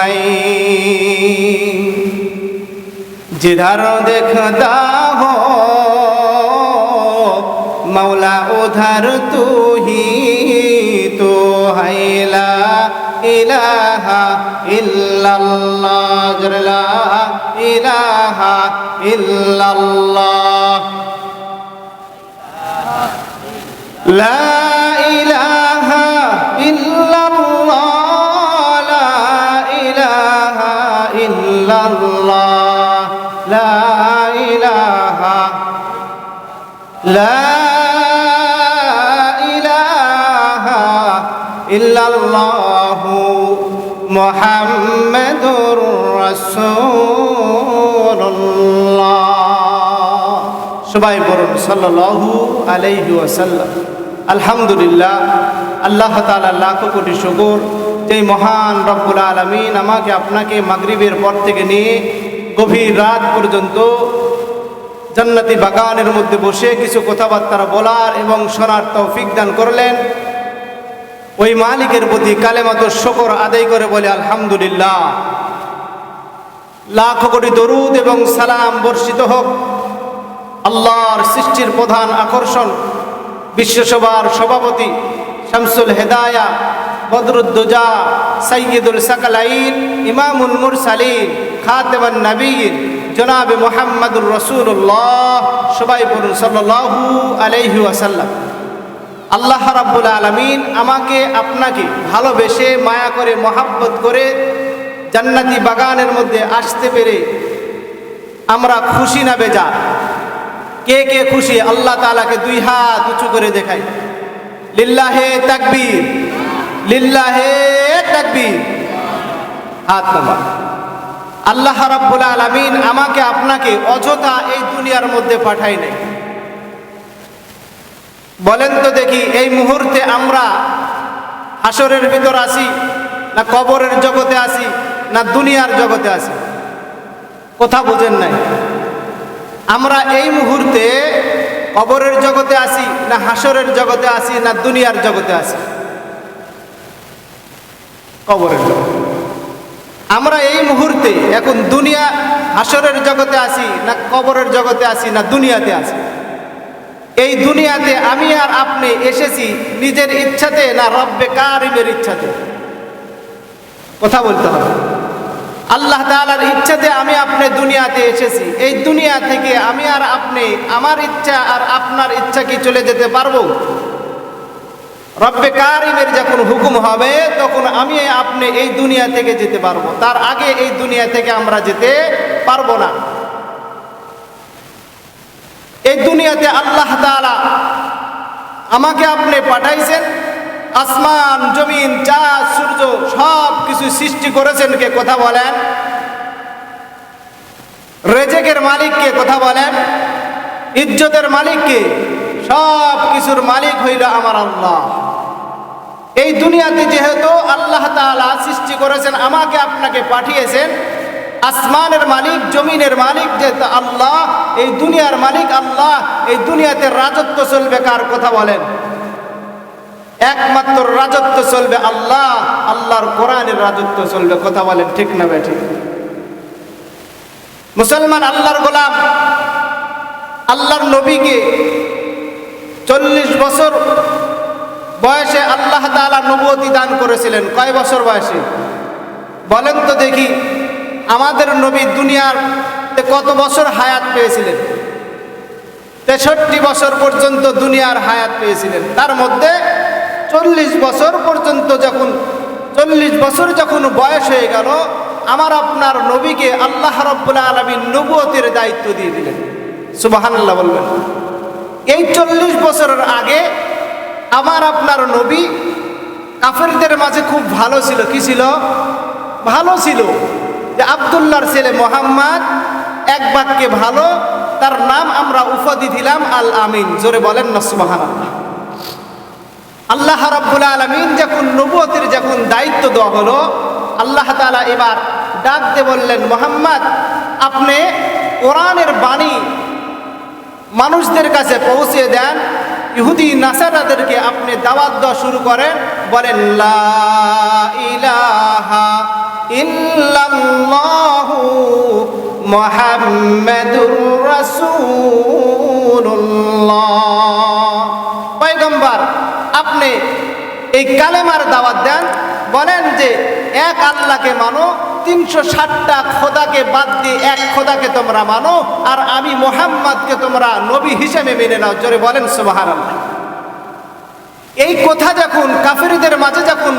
है जिधर देखता हो मौला उधर तू ही तो है ला इलाहा इल्लल्लाह जर ला इलाहा इल्लल्लाह لا لا إله إلا الله محمد رسول الله সবাই বলুন সাল্লাল্লাহু আলাইহি ওয়াসাল্লাম আলহামদুলিল্লাহ আল্লাহ তাআলা লাখো কোটি শুকর যে মহান রব্বুল আলামিন আমাকে আপনাকে মাগরিবের পর থেকে নিয়ে গভীর রাত পর্যন্ত জান্নাতি বাগানের মধ্যে বসে কিছু কথাবার্তা বলার এবং শোনার তৌফিক দান করলেন। ওই মালিকের প্রতি কালেমাত শকর আদায় করে বলে, আলহামদুলিল্লাহ। লাখো কোটি দরুদ এবং সালাম বর্ষিত হোক। আল্লাহর সৃষ্টির প্রধান আকর্ষণ, বিশ্বসভার সভাপতি শামসুল হেদায়া, বদরুদ্দোজা সৈয়দুল সাকালাইন, ইমামুল মুরসালিন, খাতেমান নবীন জনাবে মোহাম্মদুর রসুল্লাহ সবাই বলুন সাল্লাহু আলাইহি ওয়াসাল্লাম। আল্লাহ রাব্বুল আলমিন আমাকে, আপনাকে ভালোবেসে, মায়া করে, মহাব্বত করে জান্নাতি বাগানের মধ্যে আসতে পেরে আমরা খুশি না বেজা কে কে খুশি? আল্লাহ তালাকে দুই হাত উঁচু করে দেখাই। লিল্লাহে তাকবীর। লিল্লাহে তাকবীর। হাত নামা আল্লাহ রাব্বুল আলামিন আমাকে আপনাকে অযথা এই দুনিয়ার মধ্যে পাঠাই নাই। বলেন তো দেখি, এই মুহূর্তে আমরা হাসরের ভিতর আসি না কবরের জগতে আসি না দুনিয়ার জগতে আসি কথা বুঝেন নাই। আমরা এই মুহূর্তে কবরের জগতে আসি না হাসরের জগতে আসি না দুনিয়ার জগতে আসি কবরের জগতে। আমরা এই মুহূর্তে এখন দুনিয়া আসরের জগতে আসি না কবরের জগতে আসি না দুনিয়াতে আসি এই দুনিয়াতে আমি আর আপনি এসেছি নিজের ইচ্ছাতে, না রব্বে কারিমের ইচ্ছাতে। কথা বলতে হবে। আল্লাহ তালার ইচ্ছাতে আমি আপনি দুনিয়াতে এসেছি। এই দুনিয়া থেকে আমি আর আপনি, আমার ইচ্ছা আর আপনার ইচ্ছা কি চলে যেতে পারব? রব্বে কারিমের যখন হুকুম হবে, তখন আমি আপনি এই দুনিয়া থেকে যেতে পারব। তার আগে এই দুনিয়া থেকে আমরা যেতে পারব না। এই দুনিয়াতে আল্লাহ তাআলা আমাকে আপনি পাঠাইছেন। আসমান, জমিন, চাঁদ, সূর্য সব কিছু সৃষ্টি করেছেন কে কথা বলেন। রেজেকের মালিককে কথা বলেন। ইজ্জতের মালিককে সব কিছুর মালিক হইল আমার আল্লাহ। এই দুনিয়াতে যেহেতু আল্লাহ তাআলা সৃষ্টি করেছেন, আমাকে আপনাকে পাঠিয়েছেন, আসমানের মালিক, জমিনের মালিক, যেহেতু আল্লাহ, এই দুনিয়ার মালিক আল্লাহ, এই দুনিয়াতে রাজত্ব চলবে কার কথা বলেন? একমাত্র রাজত্ব চলবে আল্লাহ, আল্লাহর কোরআনের রাজত্ব চলবে, কথা বলেন ঠিক না বেঠিক মুসলমান আল্লাহর গোলাম, আল্লাহর নবীকে চল্লিশ বছর বয়সে আল্লাহ তাআলা নবুয়তি দান করেছিলেন। কয় বছর বয়সে? বলেন তো দেখি, আমাদের নবী দুনিয়ার কত বছর হায়াত পেয়েছিলেন? তেষট্টি বছর পর্যন্ত দুনিয়ার হায়াত পেয়েছিলেন। তার মধ্যে চল্লিশ বছর পর্যন্ত যখন, চল্লিশ বছর যখন বয়স হয়ে গেল, আমার আপনার নবীকে আল্লাহ রব্বুল্লাহ আলমীর নবুয়তের দায়িত্ব দিয়ে দিলেন। সুবাহান্লাহ বলবেন। এই চল্লিশ বছরের আগে আমার আপনার নবী কাফেরদের মাঝে খুব ভালো ছিল। কি ছিল? ভালো ছিল যে আবদুল্লাহর ছেলে মোহাম্মদ এক বাক্যে ভালো, তার নাম আমরা উপাধি দিলাম আল আমিন। জোরে বলেন না আল্লাহ রাব্বুল আলমিন যখন নবুয়তের যখন দায়িত্ব দেওয়া হলো, আল্লাহ তাআলা এবার ডাকতে বললেন, মোহাম্মদ, আপনি কোরআনের বাণী মানুষদের কাছে পৌঁছে দেন ইহুদি নাসারাদেরকে আপনি দাওয়াত দেওয়া শুরু করেন, বলেন ইলাহা ইল্লাল্লাহু আপনি এই কালেমার দাওয়াত দেন বলেন যে এক আল্লাহকে মানো, তিনশো ষাটটা খোদাকে বাদ দিয়ে এক খোদাকে তোমরা মানো, আর আমি মোহাম্মদকে তোমরা নবী হিসেবে মেনে নাও। জোরে বলেন সুবাহার এই কথা যখন, কাফেরিদের মাঝে যখন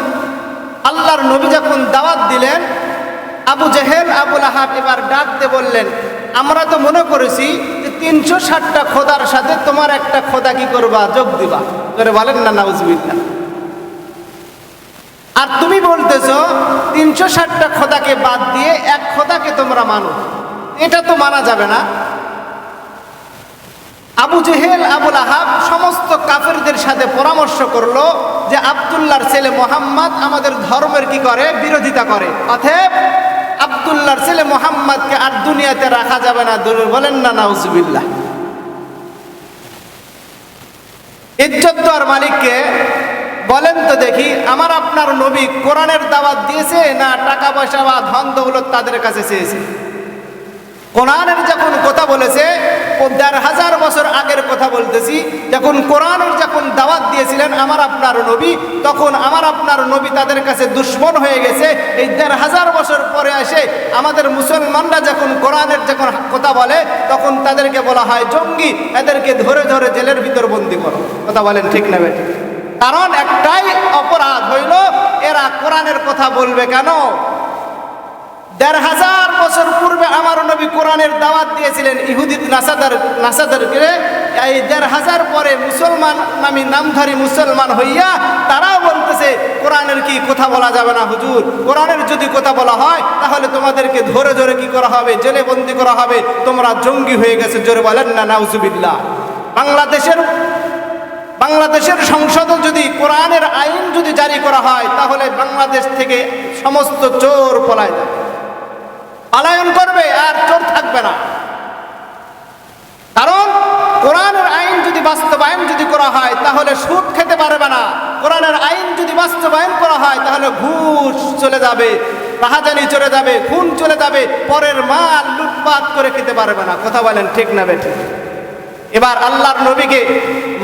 আল্লাহর নবী যখন দাওয়াত দিলেন, আবু জেহেল আবুল আহাব এবার ডাকতে বললেন, আমরা তো মনে করেছি যে তিনশো ষাটটা খোদার সাথে তোমার একটা খোদা কি করবা? যোগ দিবা। করে বলেন না নাউজবিল্লা আর তুমি বলতেছ, তিনশো ষাটটা খোদাকে বাদ দিয়ে এক খোদাকে তোমরা মানো। এটা তো মানা যাবে না। আবু জেহেল আবুল আহাব সমস্ত কাফেরদের সাথে পরামর্শ করল যে আবদুল্লাহর ছেলে মোহাম্মদ আমাদের ধর্মের কি করে? বিরোধিতা করে। অতএব আবদুল্লাহর ছেলে মোহাম্মদকে আর দুনিয়াতে রাখা যাবে না। বলেন না, নাউজুবিল্লাহ। ইজ্জত মালিককে বলেন তো দেখি, আমার আপনার নবী কোরআনের দাওয়াত দিয়েছে না টাকা পয়সা বা ধন দৌলত তাদের কাছে চেয়েছে? কোরআনের যখন কথা বলেছে, ও দেড় হাজার বছর আগের কথা বলতেছি, যখন কোরআনের যখন দাওয়াত দিয়েছিলেন আমার আপনার নবী, তখন আমার আপনার নবী তাদের কাছে দুশ্মন হয়ে গেছে। এই দেড় হাজার বছর পরে আসে আমাদের মুসলমানরা যখন কোরআনের যখন কথা বলে, তখন তাদেরকে বলা হয়, জঙ্গি, এদেরকে ধরে ধরে জেলের ভিতর বন্দি করো। কথা বলেন ঠিক না বেঠিক? কারণ একটাই অপরাধ হইল, এরা কোরআনের কথা বলবে কেন? দেড় হাজার বছর পূর্বে আমার নবী কোরআনের দাওয়াত দিয়েছিলেন ইহুদিত নাসাদার নাসাদারকে। এই দেড় হাজার পরে মুসলমান নামী নামধারী মুসলমান হইয়া তারাও বলতেছে, কোরআনের কি কথা বলা যাবে না হুজুর? কোরআনের যদি কথা বলা হয়, তাহলে তোমাদেরকে ধরে ধরে কি করা হবে? জেলে বন্দি করা হবে? তোমরা জঙ্গি হয়ে গেছে। জোরে বলেন না, নাউজুবিল্লাহ। বাংলাদেশের বাংলাদেশের সংসদে যদি কোরআনের আইন যদি জারি করা হয়, তাহলে বাংলাদেশ থেকে সমস্ত চোর পলায় যাবে। পালায়ন করবে, আর চোর থাকবে না। কারণ কোরআনের আইন যদি বাস্তবায়ন যদি করা হয়, তাহলে সুদ খেতে পারবে না। কোরআনের আইন যদি বাস্তবায়ন করা হয়, তাহলে ঘুষ চলে যাবে, রাহাজানি চলে যাবে, খুন চলে যাবে, পরের মাল লুটপাট করে খেতে পারবে না। কথা বলেন ঠিক না বেঠিক এবার আল্লাহর নবীকে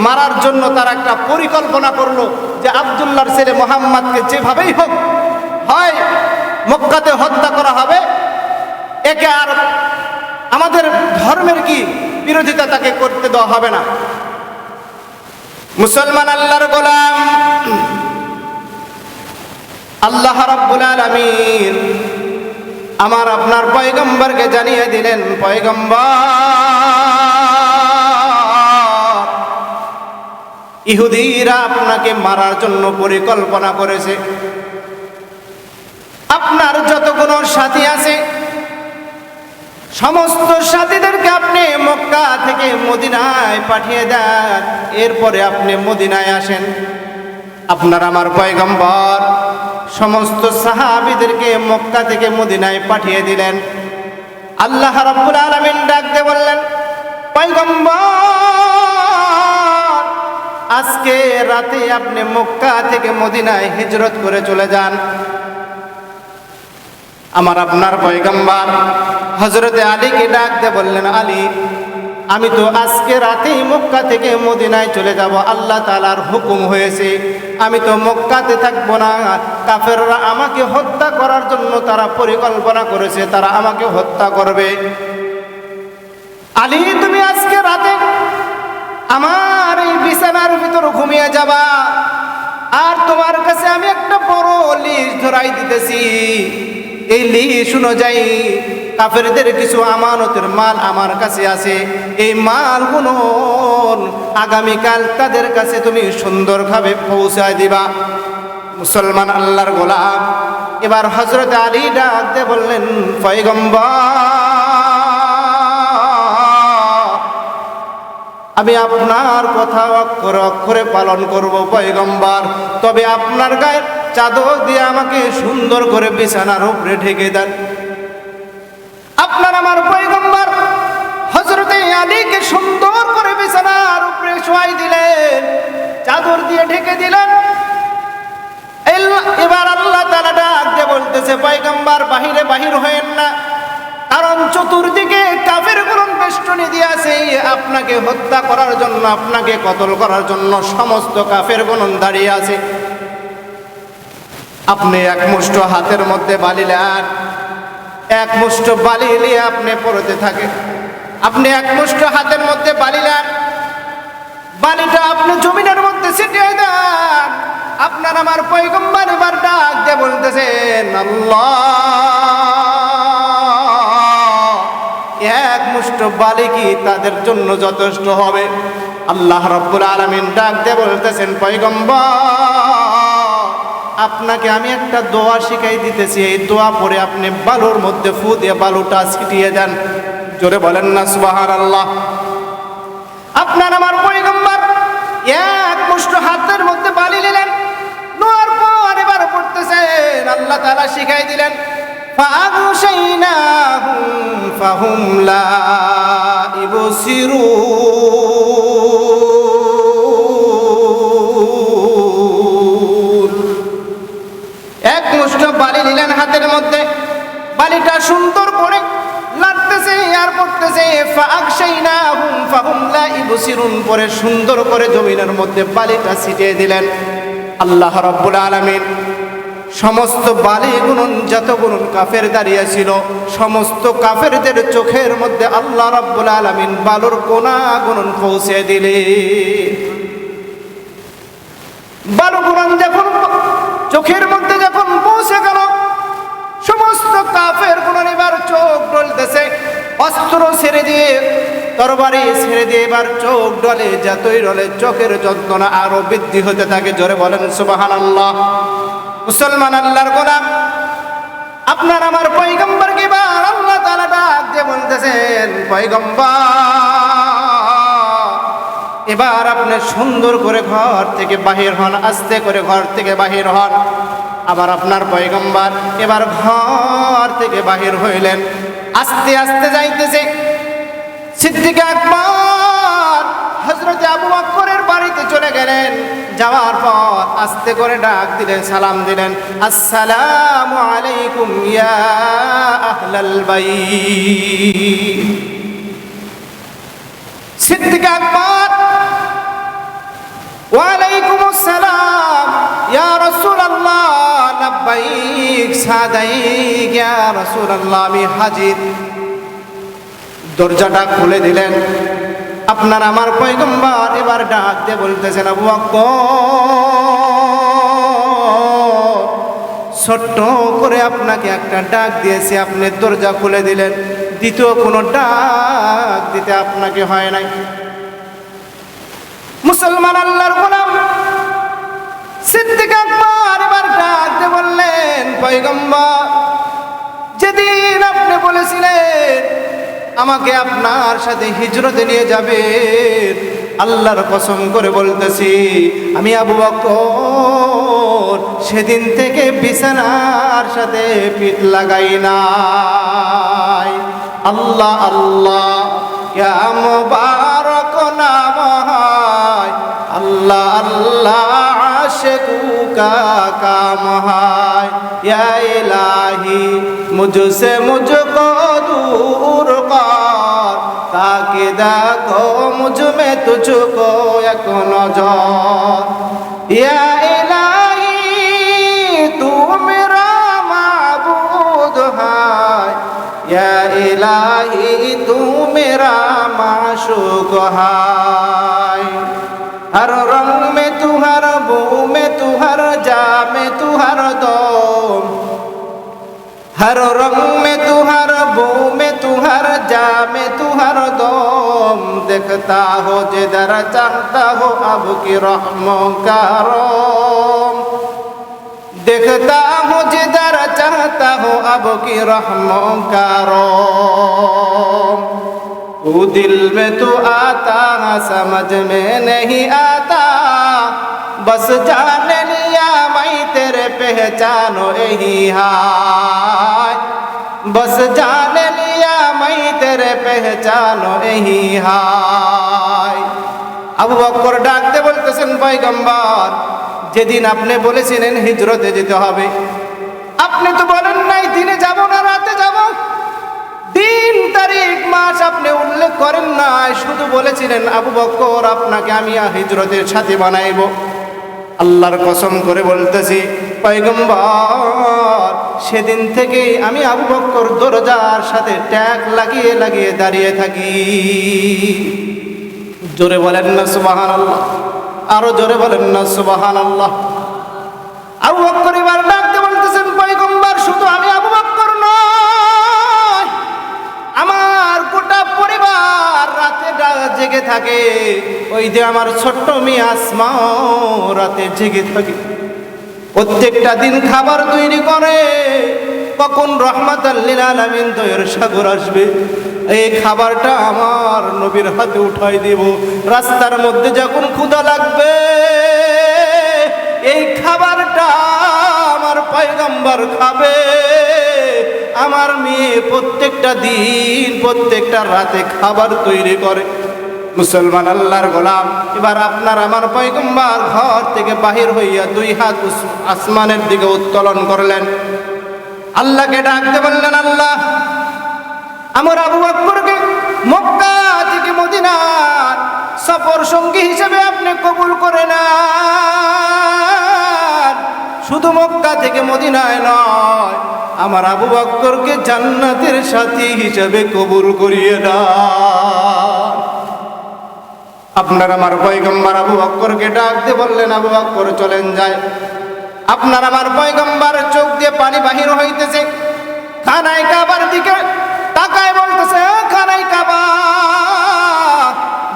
মারার জন্য তার একটা পরিকল্পনা করল যে আবদুল্লাহর ছেলে মোহাম্মদকে যেভাবেই হোক, হয় মক্কাতে হত্যা করা হবে, একে আর আমাদের ধর্মের কি বিরোধিতা তাকে করতে দেওয়া হবে না। মুসলমান আল্লাহর গোলাম, আল্লাহ রাব্বুল আলামিন আমার আপনার পয়গম্বরকে জানিয়ে দিলেন, পয়গম্বর! ইহুদিরা আপনাকে মারার জন্য পরিকল্পনা করেছে। আপনার যত কোনো সাথী আছে, সমস্ত সাথীদেরকে আপনি মক্কা থেকে মদিনায় পাঠিয়ে দেন। এরপরে আপনি মদিনায় আসেন। আপনার আমার পয়গম্বর সমস্ত সাহাবিদেরকে মক্কা থেকে মদিনায় পাঠিয়ে দিলেন। আল্লাহ রাব্বুল আলামিন ডাক দিয়ে বললেন, পয়গম্বর আজকে রাতে আপনি মক্কা থেকে মদিনায় হিজরত করে চলে যান। আমার আপনার পয়গম্বর হজরতে আলীকে ডাকতে বললেন, আলী, আমি তো আজকে রাতেই মক্কা থেকে মদিনায় চলে যাব। আল্লাহ তালার হুকুম হয়েছে, আমি তো মক্কাতে থাকব না। কাফেররা আমাকে হত্যা করার জন্য তারা পরিকল্পনা করেছে, তারা আমাকে হত্যা করবে। আলী, তুমি আজকে রাতে আমার এই বিছানার ভিতর ঘুমিয়ে যাবা। আর তোমার কাছে আমি একটা বড় লিস্ট ধরাই দিতেছি। এই লিস্ট অনুযায়ী কাফেরদের কিছু আমানতের মাল আমার কাছে আছে। এই মালগুলো আগামীকাল তাদের কাছে তুমি সুন্দরভাবে পৌঁছায় দিবা। মুসলমান আল্লাহর গোলাম। এবার হজরত আলী ডাক দিয়ে বললেন, পয়গম্বর আমি আপনার কথা অক্ষরে অক্ষরে পালন করব, পয়গম্বর। তবে আপনার গায়ের চাদর দিয়ে আমাকে সুন্দর করে বিছানার উপরে ঢেকে দেন। আপনার আমার পয়গম্বার হজরতে আলীকে সুন্দর করে বিছানার উপরে শোয়াই দিলেন, চাদর দিয়ে ঢেকে দিলেন। এবার আল্লাহ তালা ডাক বলতেছে, পয়গম্বার, বাহিরে বাহির হয়েন না। কারণ চতুর্দিকে কাফের গ্রহণ বেষ্টনী দিয়ে আছে আপনাকে হত্যা করার জন্য, আপনাকে কতল করার জন্য সমস্ত কাফের গণন দাঁড়িয়ে আছে। আপনি এক মুষ্ট হাতের মধ্যে বালি নেন, এক মুষ্ট বালি নিয়ে আপনি পড়তে থাকেন। আপনি এক মুষ্ট হাতের মধ্যে বালি নেন, বালিটা আপনি জমিনের মধ্যে ছিটিয়ে দেন। আপনার আমার পয়গম্বর এবার ডাক দিয়ে বলতেছেন, আল্লাহ। এক মুষ্ট বালি কি তাদের জন্য যথেষ্ট হবে। আল্লাহ রব্বুল আলমিন ডাক দিয়ে বলতেছেন, পয়গম্বর, আপনাকে আমি একটা দোয়া শিখাই দিতেছি। এই দোয়া পরে আপনি বালুর মধ্যে ফু দিয়ে বালুটা ছিটিয়ে দেন। জোরে বলেন না সুবাহার আল্লাহ আপনার আমার পয়গম্বর এক মুষ্ট হাতের মধ্যে বালি নিলেন। নোয়ার পর এবার পড়তেছেন, আল্লাহ তাআলা শিখাই দিলেন। فأغشيناهم فهم لا يبصرون এক মুষ্ট বালি নিলেন হাতের মধ্যে বালিটা সুন্দর করে লাগতেছে আর পড়তেছে ফাকশাইনাহুম ফাহুম লা ইবসিরুন পরে সুন্দর করে জমিনের মধ্যে বালিটা ছিটিয়ে দিলেন আল্লাহ রাব্বুল আলামিন সমস্ত বালি গুণন যত গুণন কাফের দাঁড়িয়ে ছিল, সমস্ত কাফেরদের চোখের মধ্যে আল্লাহ রাব্বুল আলামিন বালুর কোনা গুণন পৌঁছে দিলে। বালু গুণন যখন চোখের মধ্যে যখন পৌঁছে গেল, সমস্ত কাফের গুণন এবার চোখ ডলতেছে, অস্ত্র ছেড়ে দিয়ে, তরবারি ছেড়ে দিয়ে এবার চোখ ডলে, যতই ডলে, চোখের যন্ত্রণা আরও বৃদ্ধি হতে থাকে। জোরে বলেন সুবাহান আল্লাহ মুসলমান আল্লাহর গোলাম। আপনার আমার পৈগম্বরকে এবার আল্লাহ তাআলা ডাক দিয়ে বলতেছেন পৈগম্বর এবার আপনি সুন্দর করে ঘর থেকে বাহির হন, আস্তে করে ঘর থেকে বাহির হন। আবার আপনার পয়গম্বর এবার ঘর থেকে বাহির হইলেন। আস্তে আস্তে যাইতেছে। সিদ্দিক আকবর হজরত আবু বকরের বাড়িতে চলে গেলেন। যাওয়ার পর আস্তে করে ডাক দিলেন, সালাম দিলেন। আসসালামু আলাইকুম ইয়া আহলাল বাইত। সিদ্দিক আকবর, ওয়ালাইকুম আসসালাম। ইয়া রাসূলুল্লাহ, লাব্বাইক, সাদাইক, ইয়া রাসূলুল্লাহ, আমি হাজির। দরজাটা খুলে দিলেন। আপনার আমার পয়গম্বর এবার ডাক দিয়ে বলতেছেন, আবু ছোট্ট করে আপনাকে একটা ডাক দিয়েছি, আপনি দরজা খুলে দিলেন। দ্বিতীয় কোনো ডাক দিতে আপনাকে হয় নাই। মুসলমান আল্লাহর গোলাম সিদ্দিক আকবর এবার ডাক দিয়ে বললেন, পয়গম্বর, যেদিন আপনি বলেছিলেন আমাকে আপনার সাথে হিজরতে নিয়ে যাবে। আল্লাহর কসম করে বলতেছি, আমি আবু বক সেদিন থেকে বিছানার সাথে পিঠ লাগাই নাই। আল্লাহ আল্লাহ কেম বারক নাম আল্লাহ আল্লাহ আশেকুকা কাম হায় ইলাহি, মুঝসে মুঝকো मुझसे मुझको दूर कर ताकि देखो मुझ में तुझको एक नजर या इलाही तू मेरा माबूद है या इलाही तू मेरा माशूक है हर रंग में तू हर बू में तू हर जा में तू हर दम हर रंग में में तू हर दम देखता हो जिधर चाहता हो अब की रहमों का रोम देखता हूँ जिधर चाहता हूँ अब की रहमों का रोम तू दिल में तू आता समझ में नहीं आता बस जान लिया मैं तेरे पहचानो यही हाय बस जान তেরে পেহচানো এহি হাই আবু বক্কর ডাকতে বলতেছেন, পয়গম্বর, যেদিন আপনি বলেছিলেন হিজরতে যেতে হবে, আপনি তো বলেন নাই দিনে যাব না, রাতে যাব। দিন, তারিখ, মাস আপনি উল্লেখ করেন নাই, শুধু বলেছিলেন, আবু বক্কর, আপনাকে আমি হিজরতের সাথে বানাইব। আল্লাহর কসম করে বলতেছি, পয়গম্বর সেদিন থেকেই আমি আবু বক্কর দরজার সাথে ট্যাগ লাগিয়ে লাগিয়ে দাঁড়িয়ে থাকি। জোরে বলেন না সুবাহান আল্লাহ আরও জোরে বলেন না সুবাহান আল্লাহ আবু বক্কর এবার ডাকতে বলতেছেন, পয়গম্বর, শুধু আমি আবু বক্কর নয় আমার গোটা পরিবার রাতে জেগে থাকে। ওই যে আমার ছোট্ট মেয়ে আসমাও রাতে জেগে থাকে। প্রত্যেকটা দিন খাবার তৈরি করে। কখন রহমাত আল্লিল আলমিন দয়ের সাগর আসবে। এই খাবারটা আমার নবীর হাতে উঠাই দেব। রাস্তার মধ্যে যখন ক্ষুদা লাগবে, এই খাবারটা আমার পয়গম্বর খাবে। আমার মেয়ে প্রত্যেকটা দিন, প্রত্যেকটা রাতে খাবার তৈরি করে। মুসলমান আল্লাহর গোলাম। এবার আপনার আমার পয়গম্বর ঘর থেকে বাহির হইয়া দুই হাত আসমানের দিকে উত্তোলন করলেন। আল্লাহকে ডাকতে বললেন, আল্লাহ, আমার আবু বকরকে মক্কা থেকে মদিনার সফর সঙ্গী হিসেবে আপনি কবুল করে না শুধু মক্কা থেকে মদিনায় নয়, আমার আবু বক্করকে জান্নাতের সাথী হিসেবে কবুল করিয়ে না আপনার আমার পয়গম্বর আবু বক্করকে ডাকতে বললেন, আবু বক্কর, চলেন যায় আপনার আমার পয়গম্বর চোখ দিয়ে পানি বাহির হইতেছে। খানায় কাবার দিকে তাকায় বলতেছে "ও খানায় কাবা,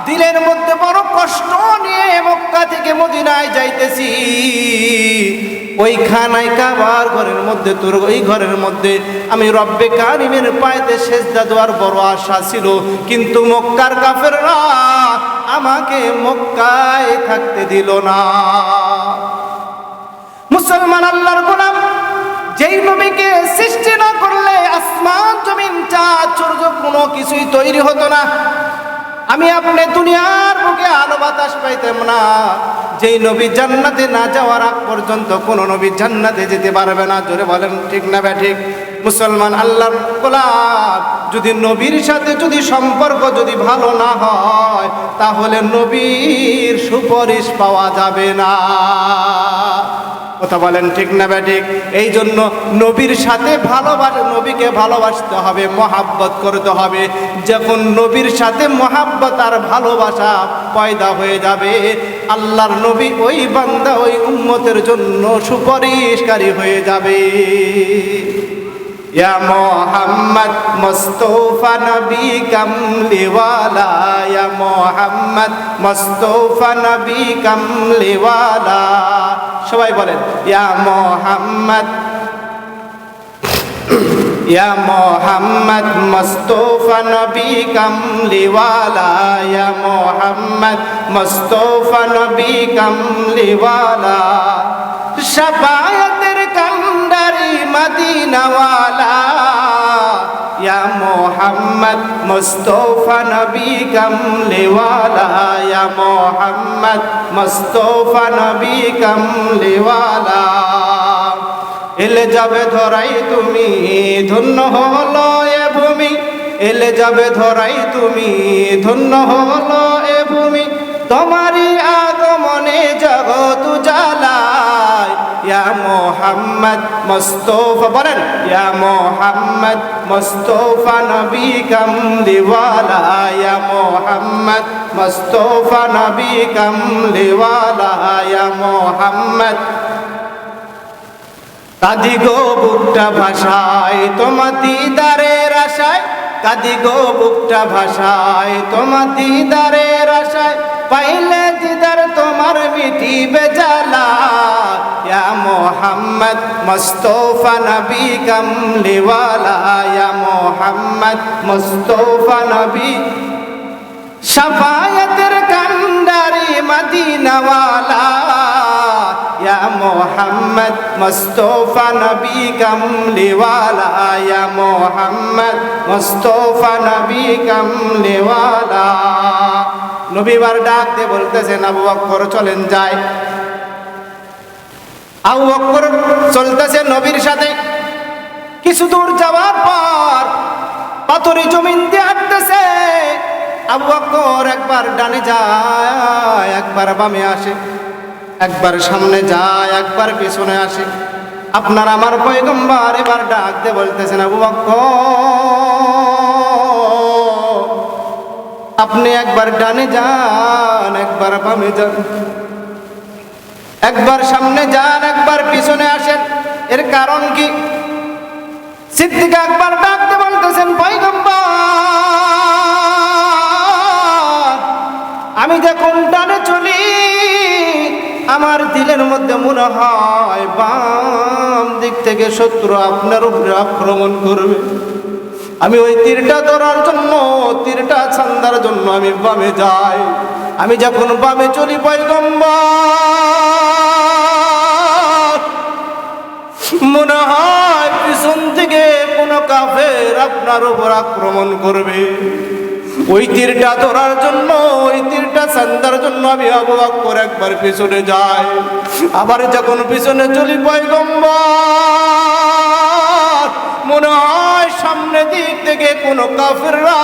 দিলের মধ্যে বড় কষ্ট নিয়ে মক্কা থেকে মদিনায় যাইতেছি। ওই খানায় কাবার ঘরের মধ্যে, তোর ওই ঘরের মধ্যে আমি রব্বে কারিমের পায়েতে সেজদা দেওয়ার বড় আশা ছিল। কিন্তু মক্কার কাফেররা আমাকে মক্কায় থাকতে দিল না। মুসলমান আল্লাহর গোলাম, যেই নবীকে সৃষ্টি না করলে আসমান জমিন চাঁদ কোনো কিছুই তৈরি হতো না। আমি আপনি দুনিয়ার বুকে আলো বাতাস পাইতাম না। যেই নবী জান্নাতে না যাওয়ার আগ পর্যন্ত কোনো নবী জান্নাতে যেতে পারবে না। জোরে বলেন, ঠিক না ব্যা ঠিক? মুসলমান আল্লাহর যদি নবীর সাথে যদি সম্পর্ক যদি ভালো না হয়, তাহলে নবীর সুপারিশ পাওয়া যাবে না। কথা বলেন ঠিক না ব্যাঠিক এই জন্য নবীর সাথে ভালোবাসা, নবীকে ভালোবাসতে হবে, মহাব্বত করতে হবে। যখন নবীর সাথে মহাব্বত আর ভালোবাসা পয়দা হয়ে যাবে, আল্লাহর নবী ওই বান্দা, ওই উম্মতের জন্য সুপারিশকারী হয়ে যাবে। ইয়া মোহাম্মদ মুস্তফা নবী কামলিওয়ালা ইয়া মোহাম্মদ মুস্তফা নবী কামলিওয়ালা সবাই বলেন, ইয়া মোহাম্মদ ইয়া মোহাম্মদ মুস্তফা নবী কামলিওয়ালা ইয়া মোহাম্মদ মুস্তফা নবী কামলিওয়ালা কান্ডারি মোহাম্মদ মুস্তফা নবী কামলিওয়ালা। ইয়া মোহাম্মদ মুস্তফা নবী কামলিওয়ালা। এলে যাবে ধরাই তুমি ধন্য হলো এ ভূমি। এলে যাবে ধরাই তুমি ধন্য হলো এ ভূমি। তোমারই মোহাম্মদ মুস্তফা বলেন, ইয়া মোহাম্মদ মুস্তফা নবী কামলিওয়ালা, ইয়া মোহাম্মদ মুস্তফা নবী কামলিওয়ালা, ইয়া মোহাম্মদ। কাদি গো বুকটা ভাষায়, তোমার দিদারের আশায়। কাদি গো বুকটা ভাষায়, তোমার দিদারের আশায়। পাইলে দিদার তোমার মিটি বেজালা ইয়া মোহাম্মদ, মুস্তফা নবী কামলিওয়ালা ইয়া মোহাম্মদ, মুস্তফা নবী। শাফায়াতের কান্ডারি মদিনাওয়ালা, ইয়া মোহাম্মদ, মুস্তফা নবী কামলিওয়ালা ইয়া মোহাম্মদ, মুস্তফা নবী কামলিওয়ালা নবীবার ডাকতে বলতেছেন, আবু বকর, চলেন যায় আবু বকর চলতেছে নবীর সাথে। কিছু দূর যাওয়ার পর পাথরি জমিন দিয়ে হাঁটতেছে। আবু বকর একবার ডানে যায়, একবার বামে আসে, একবার সামনে যায়, একবার পেছনে আসে। আপনার আমার পয়গম্বর এবার ডাক দিয়ে বলতেছেন, আবু বকর আপনি একবার ডানে যান, একবার বামে যান। একবার সামনে যান, একবার পিছনে আসেন। এর কারণ কি? সিদ্দিক একবার ডাকতে বলতেছেন আমি যখন ডানে চলি, আমার দিলের মধ্যে মনে হয় বাম দিক থেকে শত্রু আপনার উপরে আক্রমণ করবে। আমি ওই তীরটা ধরার জন্য, তীরটা ছান্দার জন্য আমি বামে যাই। আমি যখন বামে চলি, পয়গম্বর মনে হয় পিছন থেকে কোনো কাফের আপনার উপর আক্রমণ করবে। ওই তীরটা ধরার জন্য, ওই তীরটা ছান্দার জন্য আমি অবাক করে একবার পিছনে যাই। আবার যখন পিছনে চলি পয়গম্বর, মনে হয় সামনে দিক থেকে কোনো কাফেররা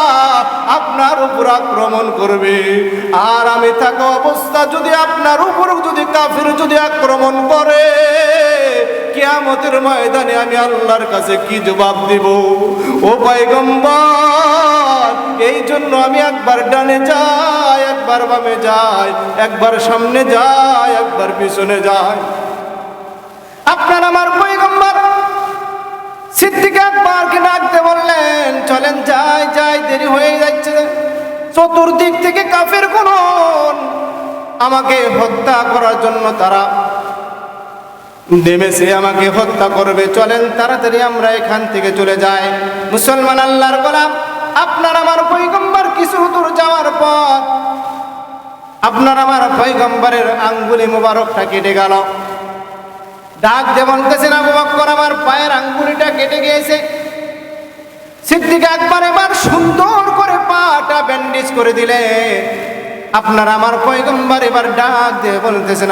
আপনার উপর আক্রমণ করবে। আর আমি থাকা অবস্থা যদি আপনার উপর, যদি কাফের যদি আক্রমণ করে কিয়ামতের ময়দানে আমি আল্লাহর কাছে কি জবাব দিব? ও পয়গম্বর এই জন্য আমি একবার ডানে যাই, একবার বামে যাই, একবার সামনে যাই, একবার পিছনে যাই। আপনার আমার পয়গম্বর, সিদ্দিক একবারকে ডাকতে বললেন, চলেন যাই যাই, দেরি হয়ে যাচ্ছে। চতুর্দিক থেকে কাফের কোন আমাকে হত্যা করার জন্য তারা নেমেছে আমাকে হত্যা করবে। চলেন তাড়াতাড়ি আমরা এখান থেকে চলে যাই। মুসলমান আল্লাহর গোলাম, আপনার আমার পৈগম্বর কিছু দূর যাওয়ার পর আপনার আমার পৈগম্বরের আঙ্গুলি মুবারকটা কেটে গেল। ডাক যে বলতেছেন আবু বক্কর, আমার পায়ের আঙ্গুলিটা কেটে গিয়েছে। সিদ্দিক একবার এবার সুন্দর করে পাটা ব্যান্ডেজ করে দিলে আপনার আমার পয়গম্বর এবার ডাক দিয়ে বলতেছেন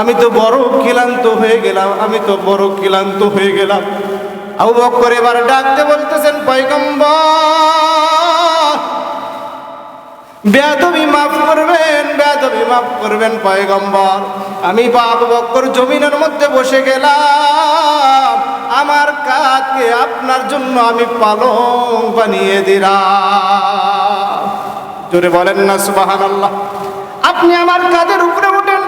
আমি তো বড় ক্লান্ত হয়ে গেলাম, আমি তো বড় ক্লান্ত হয়ে গেলাম। আউ বক্কর এবার ডাকতে বলতেছেন, পয়গম্বর বেয়াদবি মাফ করবেন, বেয়াদবি মাফ করবেন পয়গম্বর। আমি বাবু বক্কর জমিনের মধ্যে বসে গেলাম। আমার কাজকে আপনার জন্য আমি পালং বানিয়ে দিলাম। জোরে বলেন না সুবাহান আল্লাহ আপনি আমার কাজের উপরে উঠেন।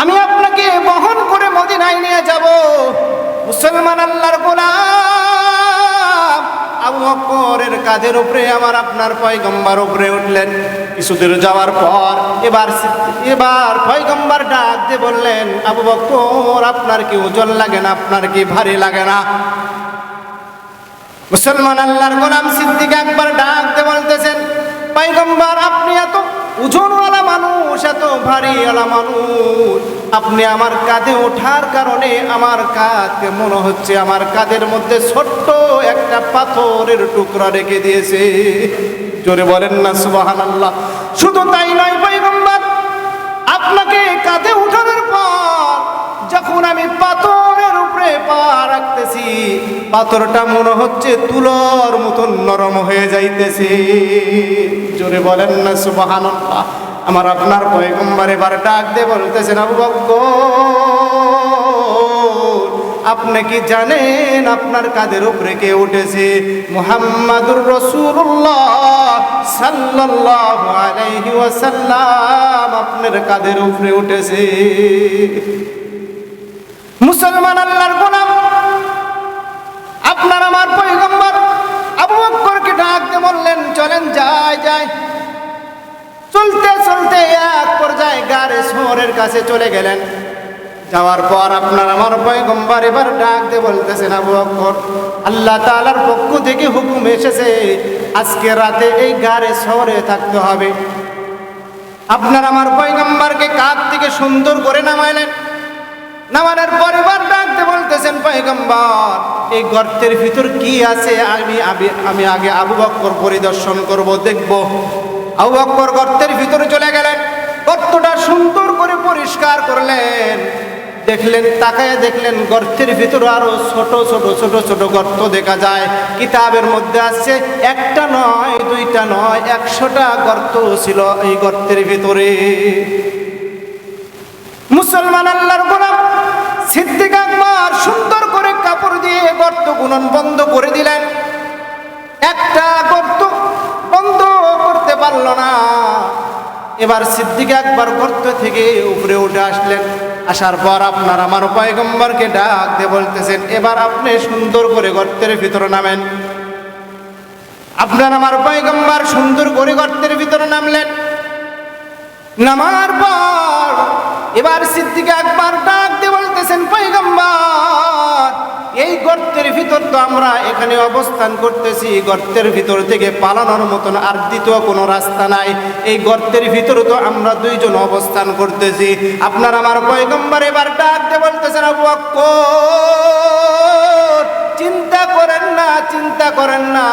আমি আপনাকে বহন করে মদিনায় নিয়ে যাব। মুসলমান আল্লাহর গোলাম। আবু বকরের কাজের উপরে আমার আপনার পয়গম্বার উপরে উঠলেন। কিছুদূর যাওয়ার পর এবার এবার পয়গম্বর ডাক দিয়ে বললেন, আবু বকর আপনার কি ওজন লাগে না? আপনার কি ভারী লাগে না? মুসলমান আল্লাহর গোলাম সিদ্দিক একবার ডাক দিয়ে বলতেছেন, পয়গম্বার, আপনি এত ওজনওয়ালা মানুষ, এত ভারীওয়ালা মানুষ আপনি আমার কাঁধে ওঠার কারণে আমার কাঁধকে মনে হচ্ছে, আমার কাঁধের মধ্যে ছোট্ট একটা পাথরের টুকরা রেখে দিয়েছে। জোরে বলেন না সুবাহান আল্লাহ শুধু তাই নয়, পয়গম্বর, আপনাকে কাঁধে উঠানোর পর যখন আমি পাথরের উপরে পা রাখতেছি, পাথরটা মনে হচ্ছে তুলোর মতন নরম হয়ে যাইতেছে। জোরে বলেন না সুবাহান আমার আপনার পয়গম্বর এবার ডাক দিয়ে বলতেছেন, আবু বক্কর আপনি কি জানেন আপনার কাদের উপরে কে উঠেছে? মুহাম্মাদুর রসুল্লাহ সাল্লাল্লাহু আলাইহি ওয়াসাল্লাম আপনার কাদের উপরে উঠেছে? মুসলমান আল্লাহর গোলাম, আপনার আমার পয়গম্বর আবু বক্করকে ডাকতে বললেন, চলেন, যাই যাই। চলতে চলতে এক পর্যায়ে গাড়ে শহরের কাছে চলে গেলেন। যাওয়ার পর আপনার আমার পয়গম্বর এবার ডাক দিয়ে বলতেছেন, আবু বকর আল্লাহ তাআলার পক্ষ থেকে হুকুম এসেছে, আজকে রাতে এই গাড়ে শহরে থাকতে হবে। আপনার আমার পয়গম্বরকে কাঁধ থেকে সুন্দর করে নামাইলেন। নামানোর পরিবার ডাকতে বলতেছেন, পয়গম্বর, এই গর্তের ভিতর কি আছে? আমি আমি আগে আবু বক্কর পরিদর্শন করব, দেখব। আবু বক্কর গর্তের ভিতরে চলে গেলেন। গর্তটা সুন্দর করে পরিষ্কার করলেন। দেখলেন, তাকায় দেখলেন, গর্তের ভিতরে আরও ছোট ছোট ছোট ছোট গর্ত দেখা যায়। কিতাবের মধ্যে আছে, একটা নয়, দুইটা নয়, একশোটা গর্ত ছিল এই গর্তের ভিতরে। মুসলমান আল্লাহর গোলাম সিদ্দিক আকবর সুন্দর করে কাপড় দিয়ে গর্ত গুণন বন্ধ করে দিলেন। একটা গর্ত বন্ধ পারল না। এবার সিদ্দিক একবার গর্ত থেকে উপরে উঠে আসলেন। আসার পর আপনার আমার পয়গম্বরকে ডাক দিয়ে বলতেছেন, এবার আপনি সুন্দর করে গর্তের ভিতরে নামেন। আপনার আমার পয়গম্বর সুন্দর করে গর্তের ভিতরে নামলেন। নামার পর এবার সিদ্দিক একবার ডাক দিয়ে বলতেছেন, পয়গম্বর এই গর্তের ভিতর তো আমরা এখানে অবস্থান করতেছি। গর্তের ভিতর থেকে পালানোর মতন আর দ্বিতীয় কোনো রাস্তা নাই। এই গর্তের ভিতরে তো আমরা দুইজন অবস্থান করতেছি। আপনার আমার পয়গম্বর এবার ডাকতে বলতেছেন চিন্তা করেন না, চিন্তা করেন না।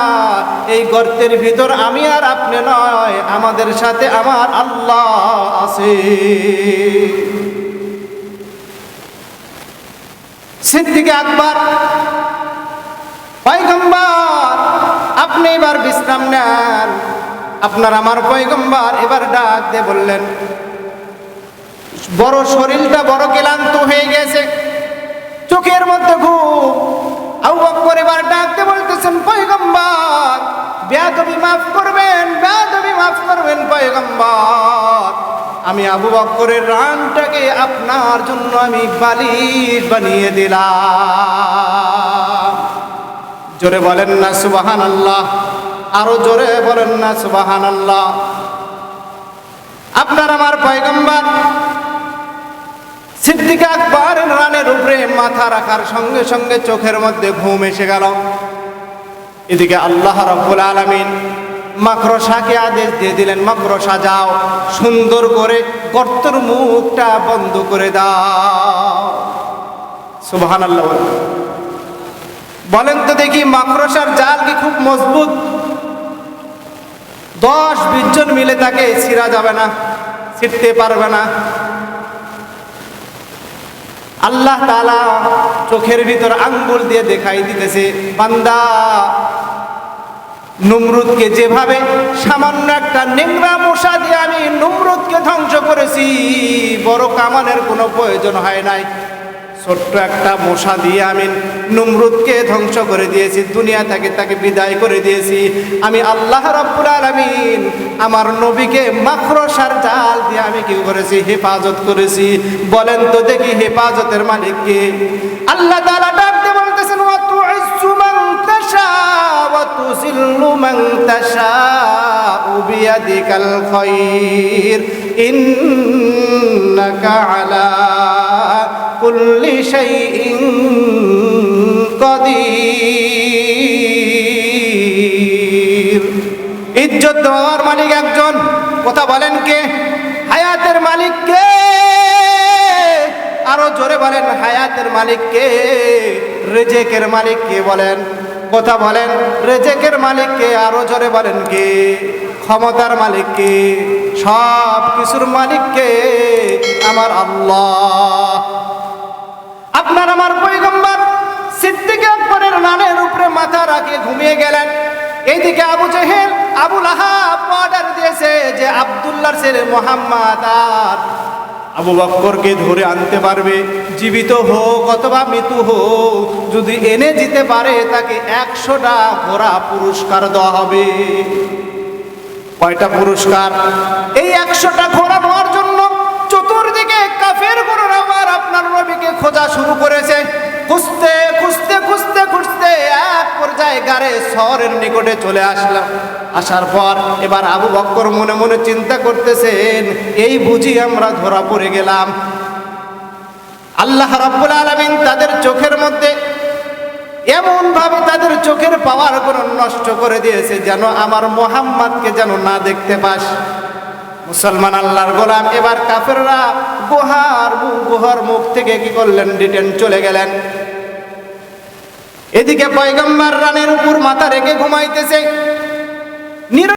এই গর্তের ভিতর আমি আর আপনি নয়, আমাদের সাথে আমার আল্লাহ আছে। সিদ্দিকে আকবর। পয়গম্বর, আপনি এবার বিশ্রাম নেন। আপনার আমার পয়গম্বর এবার ডাক দিয়ে বললেন, বড় শরীরটা বড় ক্লান্ত হয়ে গেছে। চোখের মধ্যে ঘুম। আবু বক্কর এবার ডাকতে বলতেছেন, পয়গম্বর, বেয়াদবি মাফ করবেন, বেয়াদবি মাফ করবেন পয়গম্বর। আমি আবু বক্করের রানটাকে আপনার জন্য আমি বালিশ বানিয়ে দিলাম। জোরে বলেন না সুবাহান আল্লাহ আরও জোরে বলেন না সুবাহান আল্লাহ আপনার আমার পয়গম্বর সিদ্দিক আকবর রানের উপরে মাথা রাখার সঙ্গে সঙ্গে চোখের মধ্যে ঘুম এসে গেল। এদিকে আল্লাহ রব্বুল আলমিন মাকড়সাকে আদেশ দিয়ে দিলেন, মাকড়সা যাও, সুন্দর করে গর্তর মুখটা বন্ধ করে দাও। আল্লাহ বলেন। তো দেখি, মাকড়সার জাল কি খুব মজবুত? দশ, বিশ জন মিলে তাকে ছিঁড়া যাবে না, ছিঁড়তে পারবে না। আল্লাহ তালা চোখের ভিতর আঙ্গুল দিয়ে দেখাই দিতেছে, বান্দা নুমরুদকে যেভাবে সামান্য একটা নেংরা মশা দিয়ে আমি নুমরুদকে ধ্বংস করেছি, বড় কামানের কোনো প্রয়োজন হয় নাই। ছোট্ট একটা মশা দিয়ে আমি নুমরুদকে ধ্বংস করে দিয়েছি, দুনিয়া থেকে তাকে বিদায় করে দিয়েছি। আমি আল্লাহ রব্বুল আলমিন আমার নবীকে মাকড়সার জাল দিয়ে আমি কি করেছি? হেফাজত করেছি। বলেন তো দেখি হেফাজতের মালিককে আল্লাহ তাআলা তুযিল্লু মান তাশা বিয়াদিকাল খায়র ইন্নাকা আলা কুল্লি শাইইন কদির। ইজ্জত দেওয়ার মালিক একজন। কথা বলেন কে? হায়াতের মালিক কে? আরও জোরে বলেন, হায়াতের মালিক কে? রেজেকের মালিক কে বলেন? কথা বলেন, রেজেকের মালিককে আরও জোরে বলেন কে? ক্ষমতার মালিক কে? সব কিছুর মালিক কে? আমার আল্লাহ। আপনার আমার পৈগম্বর সিদ্দিক আকবরের নানের উপরে মাথা রাখে ঘুমিয়ে গেলেন। এইদিকে Abu Jahl Abu Lahab order দিয়েছে যে আব্দুল্লাহর ছেলে মোহাম্মদ আর আবু বক্করকে ধরে আনতে পারবে, জীবিত হোক অথবা মৃত্যু হোক, যদি এনে দিতে পারে তাকে একশোটা ঘোড়া পুরস্কার দেওয়া হবে। কয়টা পুরস্কার? এই একশোটা ঘোড়া নেওয়ার জন্য চতুর্দিকে কাফের গুরুর আবার আপনার নবীকে খোঁজা শুরু করেছে। খুঁজতে খুঁজতে খুঁজতে খুঁজতে এক পর্যায়ে গাড়ে শহরের নিকটে চলে আসলাম। আসার পর এবার আবু বক্কর মনে মনে চিন্তা করতেছেন, এই বুঝি আমরা ধরা পড়ে গেলাম। আল্লাহ রাব্বুল আলামিন তাদের চোখের মধ্যে এমন ভাবে তাদের চোখের পাওয়ারগুলো নষ্ট করে দিয়েছে যেন আমার মোহাম্মদকে যেন না দেখতে পাস। মুসলমান আল্লাহর গোলাম। এবার কাফেররা গুহার গুহর মুখ থেকে কি করলেন? ডিটেন চলে গেলেন। এদিকে পয়গম্বর রানের উপর মাথা রেখে ঘুমাইতেছে। নীরব